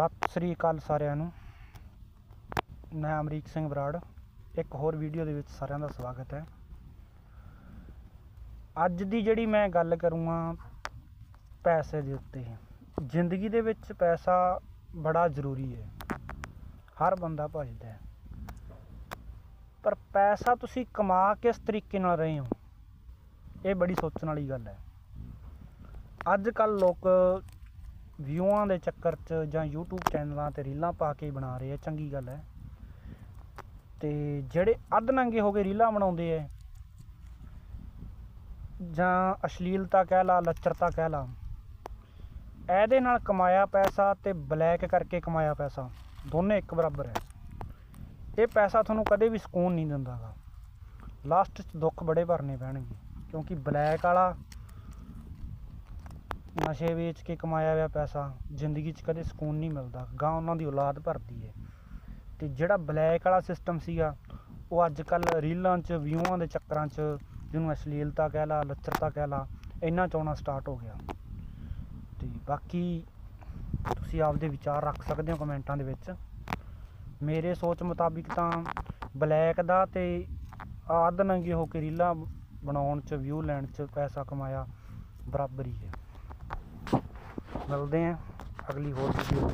ਸਤਿ ਸ੍ਰੀ ਅਕਾਲ ਸਾਰਿਆਂ ਨੂੰ। ਮੈਂ ਅਮਰੀਕ ਸਿੰਘ ਬਰਾੜ। ਇੱਕ ਹੋਰ ਵੀਡੀਓ ਦੇ ਵਿੱਚ ਸਾਰਿਆਂ ਦਾ ਸਵਾਗਤ ਹੈ। ਅੱਜ ਦੀ ਜਿਹੜੀ ਮੈਂ ਗੱਲ ਕਰੂੰਗਾ ਪੈਸੇ ਦੇ ਉੱਤੇ। ਜ਼ਿੰਦਗੀ ਦੇ ਵਿੱਚ ਪੈਸਾ ਬੜਾ ਜ਼ਰੂਰੀ ਹੈ। ਹਰ ਬੰਦਾ ਭਜਦਾ ਹੈ। ਪਰ ਪੈਸਾ ਤੁਸੀਂ ਕਮਾ ਕਿਸ ਤਰੀਕੇ ਨਾਲ ਰਹੇ ਹੋ? ਇਹ ਬੜੀ ਸੋਚਣ ਵਾਲੀ ਗੱਲ ਹੈ। ਅੱਜ ਕੱਲ ਲੋਕ ਵਿਊਆਂ ਦੇ ਚੱਕਰ 'ਚ ਜਾਂ YouTube ਚੈਨਲਾਂ ਤੇ ਰੀਲਾਂ ਪਾ ਕੇ ਬਣਾ ਰਹੇ ਆ, ਚੰਗੀ ਗੱਲ ਹੈ। ਤੇ ਜਿਹੜੇ ਅੱਧ ਨੰਗੇ ਹੋ ਕੇ ਰੀਲਾਂ ਬਣਾਉਂਦੇ ਆ ਜਾਂ ਅਸ਼ਲੀਲਤਾ ਕਹਿ ਲਾ, ਲੱਚਰਤਾ ਕਹਿ ਲਾ, ਇਹਦੇ ਨਾਲ ਕਮਾਇਆ ਪੈਸਾ ਤੇ ਬਲੈਕ ਕਰਕੇ ਕਮਾਇਆ ਪੈਸਾ, ਦੋਨੇ ਇੱਕ ਬਰਾਬਰ ਹੈ ਇਹ ਪੈਸਾ ਤੁਹਾਨੂੰ ਕਦੇ ਵੀ ਸਕੂਨ ਨਹੀਂ ਦਿੰਦਾਗਾ ਲਾਸਟ 'ਚ ਦੁੱਖ ਬੜੇ ਭਰਨੇ ਪੈਣਗੇ, ਕਿਉਂਕਿ ਬਲੈਕ ਵਾਲਾ ਨਸ਼ੇ ਵੇਚ ਕੇ ਕਮਾਇਆ ਹੋਇਆ ਪੈਸਾ ਜ਼ਿੰਦਗੀ 'ਚ ਕਦੇ ਸਕੂਨ ਨਹੀਂ ਮਿਲਦਾ ਗਾਂ ਉਹਨਾਂ ਦੀ ਔਲਾਦ ਭਰਦੀ ਹੈ ਅਤੇ ਜਿਹੜਾ ਬਲੈਕ ਵਾਲਾ ਸਿਸਟਮ ਸੀਗਾ, ਉਹ ਅੱਜ ਕੱਲ੍ਹ ਰੀਲਾਂ 'ਚ, ਵਿਊਆਂ ਦੇ ਚੱਕਰਾਂ 'ਚ, ਜਿਹਨੂੰ ਅਸ਼ਲੀਲਤਾ ਕਹਿ ਲਾ, ਲੱਚਰਤਾ ਕਹਿ ਲਾ, ਇੰਨਾ ਚਾਉਣਾ ਸਟਾਰਟ ਹੋ ਗਿਆ। ਤੇ ਬਾਕੀ ਤੁਸੀਂ ਆਪਦੇ ਵਿਚਾਰ ਰੱਖ ਸਕਦੇ ਹੋ ਕਮੈਂਟਾਂ ਦੇ ਵਿੱਚ। ਮੇਰੇ ਸੋਚ ਮੁਤਾਬਿਕ ਤਾਂ ਬਲੈਕ ਦਾ ਤੇ ਆਦ ਨੰਗੇ ਹੋ ਕੇ ਰੀਲਾਂ ਬਣਾਉਣ 'ਚ ਵਿਊ ਲੈਣ 'ਚ ਪੈਸਾ ਕਮਾਇਆ ਬਰਾਬਰ ਹੀ ਹੈ। ਮਿਲਦੇ ਆਂ ਅਗਲੀ ਹੋਰ ਵੀਡੀਓ